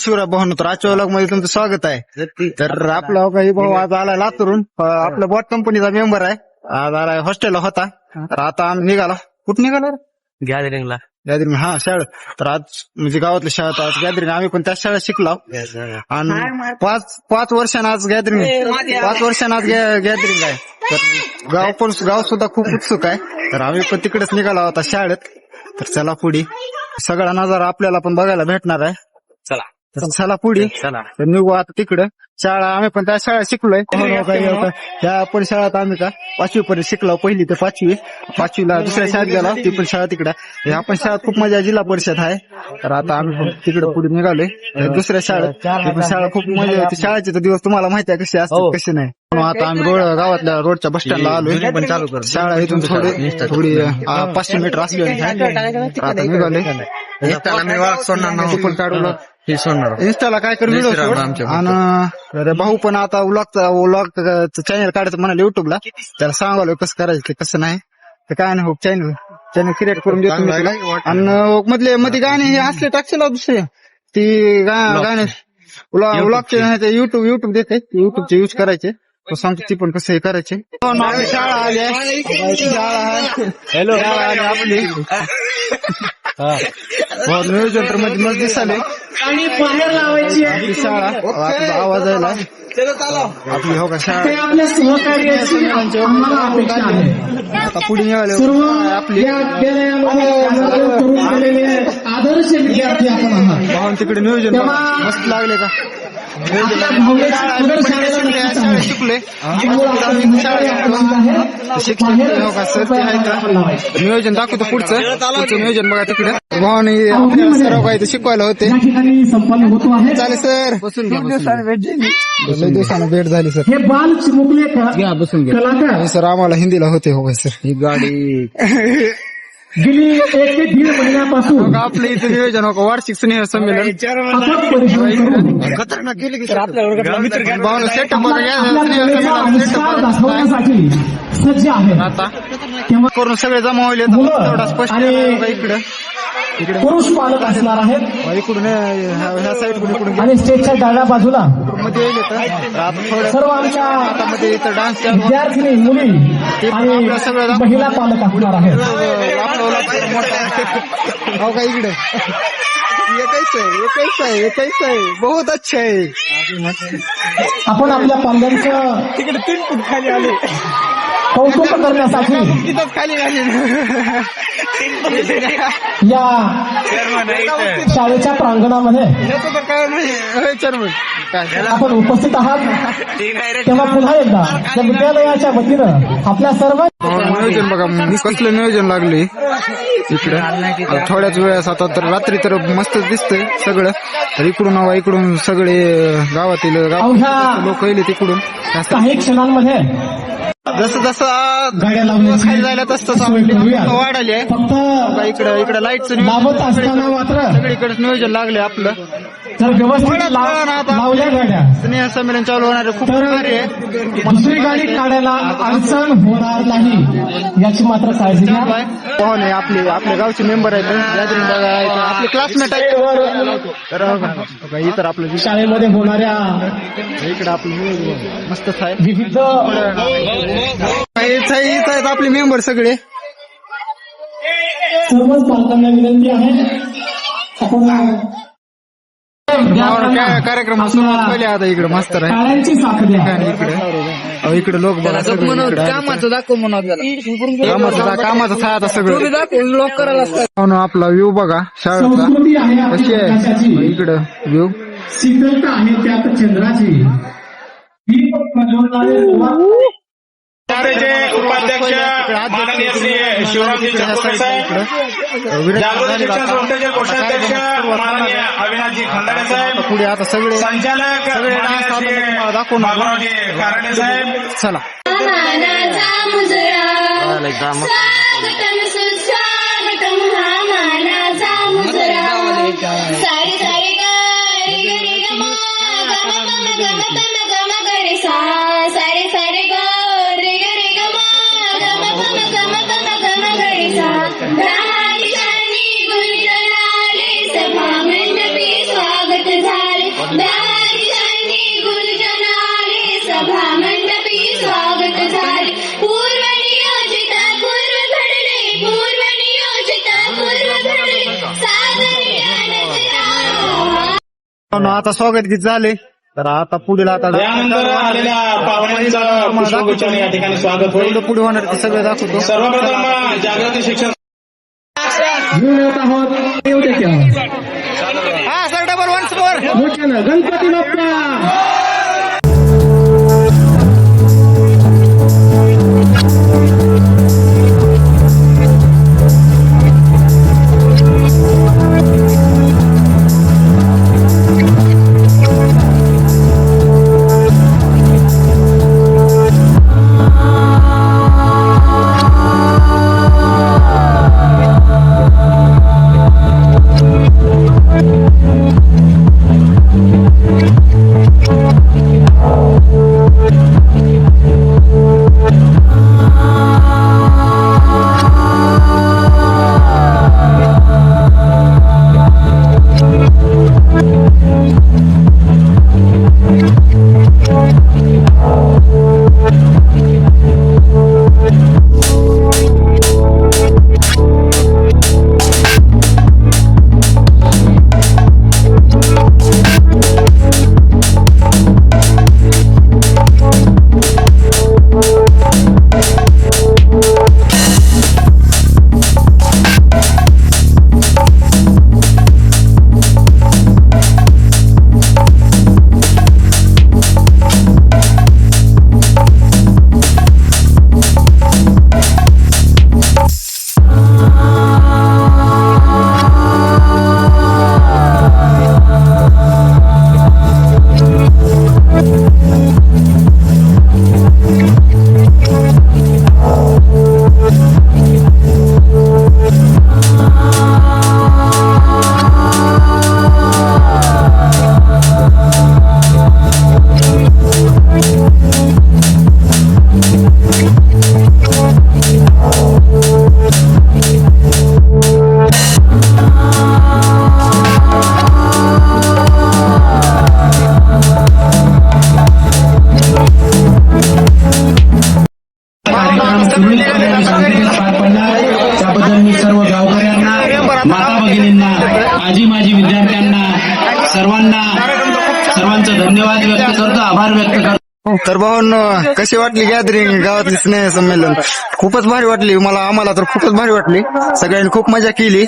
शिवराय भाऊ तर आजच्या व्लॉगमध्ये तुमचं स्वागत आहे. तर आपला काही भाऊ आज आलाय लातूरून आपल्या बॉट कंपनीचा मेंबर आहे. आज आलाय हॉस्टेलला होता. तर आता आम्ही निघाला. कुठं निघाला गॅदरिंगला. गॅदरिंग हा शाळेत. तर आज म्हणजे गावातल्या शाळेत आज गॅदरिंग. आम्ही पण त्याच शाळेत शिकलो. आणि पाच पाच वर्षांना आज गॅदरिंग पाच वर्षांना आज गॅदरिंग आहे. तर गाव पण गाव सुद्धा खूप उत्सुक आहे. तर आम्ही पण तिकडेच निघाला होता शाळेत. तर चला पुढे. सगळा नजारा आपल्याला पण बघायला भेटणार आहे. चला. तर चला. पुढे. चला. तर निघू आता तिकडं. शाळा आम्ही पण त्या शाळेत शिकलोय. त्या पण शाळेत आम्ही का पाचवी पर्यंत शिकलो. पहिली ते पाचवी. पाचवीला दुसऱ्या शाळेत गेला. ती पण शाळा तिकडं. हे आपण शाळेत खूप मजा जिल्हा परिषद आहे. तर आता आम्ही पण तिकडे पुढे निघालोय. दुसऱ्या शाळेत. पण शाळा खूप मजा येते. शाळेचे तर दिवस तुम्हाला माहिती आहे कसे असतात कसे नाही. आता आम्ही रोड गावातल्या रोडच्या बस स्टँडला आलोय. पण चालू कर शाळा इथून थोडी थोडी पाचशे मीटर असली आता निघालोय. पण काढून हे सोडणार. इन्स्टाला काय कर व्हिडिओ आमच्या आणि अरे भाऊ पण आता व्लॉगचा व्लॉग चॅनल काढायचं म्हणाले युट्यूबला त्याला सांगालो कसं करायचं ते कसं नाही. तर काय नाही हो चॅनल चॅनल क्रिएट करून देतो मी तुला. आणि मधले मध्ये गाणे हे असले टाकशील दुसरे. ती गा- गाणे व्लॉगचे नाही ते युट्यूब युट्यूब देते. युट्यूबचे यूज करायचे. तो सांगतो ती पण कसं हे करायचे. हो शाळा आली आहे. शाळा आहे हॅलो शाळा आली आपली हा. हो, नियोजन तर मध्ये मस्त दिसाले आणि बाहेर लावायची आहे. आवाज आपली हो शाळा आपल्या सहकार्याची आम्हाला अपेक्षा आहे. आता पुढे निघाले सर्व आपली आदर्श विद्यार्थी आपण आहात. तिकडे नियोजन मस्त लागले का? हो. नियोजन दाखवतो पुढचं. पुढचं नियोजन बघा तिकडे. भावाने सर्व काही शिकवायला होते. या ठिकाणी संपन्न होतो आहे. चालेल सर. लय दिवसानं भेट झाली सर. हे कलाकार? हे सर आम्हाला हिंदीला होते हो सर. ही गाडी. गेली एक ते दीड महिन्यापासून आपलं इथं नियोजन हो वार्षिक स्नेह संमेलन अथक परिश्रम करून भावना सेटअप आपल्या कलेचा आविष्कार दाखवण्यासाठी सज्ज आहे आता तेव्हा करून सगळे जमा होईल मुलं तेवढा स्पष्ट आणि- आहे इकडं इकडे पुरुष पालक असणार आहेत इकडून ह्या ह्या साईड कडून इकडून आणि स्टेजच्या डाव्या बाजूला मध्ये येईल इथं. आता थोडं सर्व आमच्या आता मध्ये इथं डान्स विद्यार्थिनी मुली आणि महिला पालक असणार आहेत ओला पाहिजे मोठा. हो का इकडे? ये कैसे आहे ये कैसे आहे ये कैसे आहे. बहुत अच्छा आहे. आपण आपल्या पाल्यांचं तिकडे तीन फूट खाली आले. कौतुक करण्यासाठी. या शाळेच्या प्रांगणामध्ये आपण उपस्थित आहात. तेव्हा पुन्हा एकदा या विद्यालयाच्या वतीनं आपल्या सर्व हो, नियोजन बघा म, कसलं नियोजन लागले? इकडे. थोड्याच वेळास आता तर रात्री तर मस्तच दिसतंय सगळं. तर इकडून हवा इकडून सगळे गावातील लोक येले तिकडून. जास्त काही क्षणांमध्ये जसं जसं दिवस खाली जायला तसं तसं. वाढाली इकडं इकडं लाईटचं सगळीकडे नियोजन लागले आपलं. व्यवस्थित स्नेह संमेलन चालू होणार आहे. खूप आहे. दुसरी गाडी काढायला अडचण होणार नाही. याची मात्र काळजी घ्या. पाहुणे हो आपले आपल्या गावचे मेंबर आहेत. गॅदरिंग बघा इथं आपले क्लासमेट आहेत. इतर आपलं शाळेमध्ये होणाऱ्या इकडे आपलं मस्तच आहे विविध आहेत आपले मेंबर सगळे. सर्वच पालकांना विनंती आहे आपण कार्यक्रम सुरुवात पहिली आता इकडे मस्त आहे. टाळ्यांची साथ द्या. इकडे. इकडे लोक बघा. कामाचं दाखव कामाचं कामाचं सगळं. लॉक करायला हो आपला व्ह्यू बघा शाळेचा. कशी आहे? इकडं व्ह्यू शीतलता आहे त्यात चंद्राची. श्री शिवरामजी चतुर्वे साहेब. जागृत शिक्षण संस्थेचे कोषाध्यक्ष माननीय अविनाशजी खंडारे साहेब. पुढे आता सगळे संचालक कारणे साहेब. चला. सारे सारे आता स्वागत गीत झाले. तर आता पुढील आता त्यानंतर आलेल्या पाहुण्यांचं पुष्पगुच्छाने या ठिकाणी स्वागत होईल. पुढे पुढे होणार ते सगळं दाखवतो. सर्वप्रथम जागृती शिक्षण घेऊन आहोत येऊ हा सर डबल वन फोर मोठ्यानं गणपती बाप्पा! सर्वांना सर्वांचा धन्यवाद व्यक्त करतो आभार व्यक्त करतो. तर भाऊन कशी वाटली गॅदरिंग गावातली स्नेह संमेलन खूपच भारी वाटली. मला आम्हाला तर खूपच भारी वाटली. सगळ्यांनी खूप मजा केली.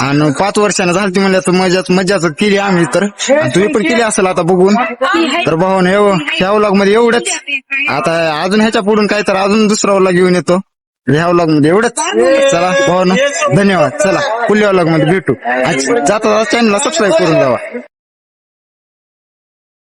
आणि पाच वर्षानं झाली म्हणल्या तर मजाच मजाच केली आम्ही तर. तुम्ही पण केली असेल आता बघून. तर भाऊन ह्या व्लॉगमध्ये एवढंच. आता अजून ह्याच्या पुढून काय तर अजून दुसरा व्लॉग घेऊन येतो. ह्या व्लॉगमध्ये एवढंच. चला भाऊन धन्यवाद. चला पुढल्या व्लॉगमध्ये भेटू जाता जाता चॅनलला सबस्क्राईब करून जावा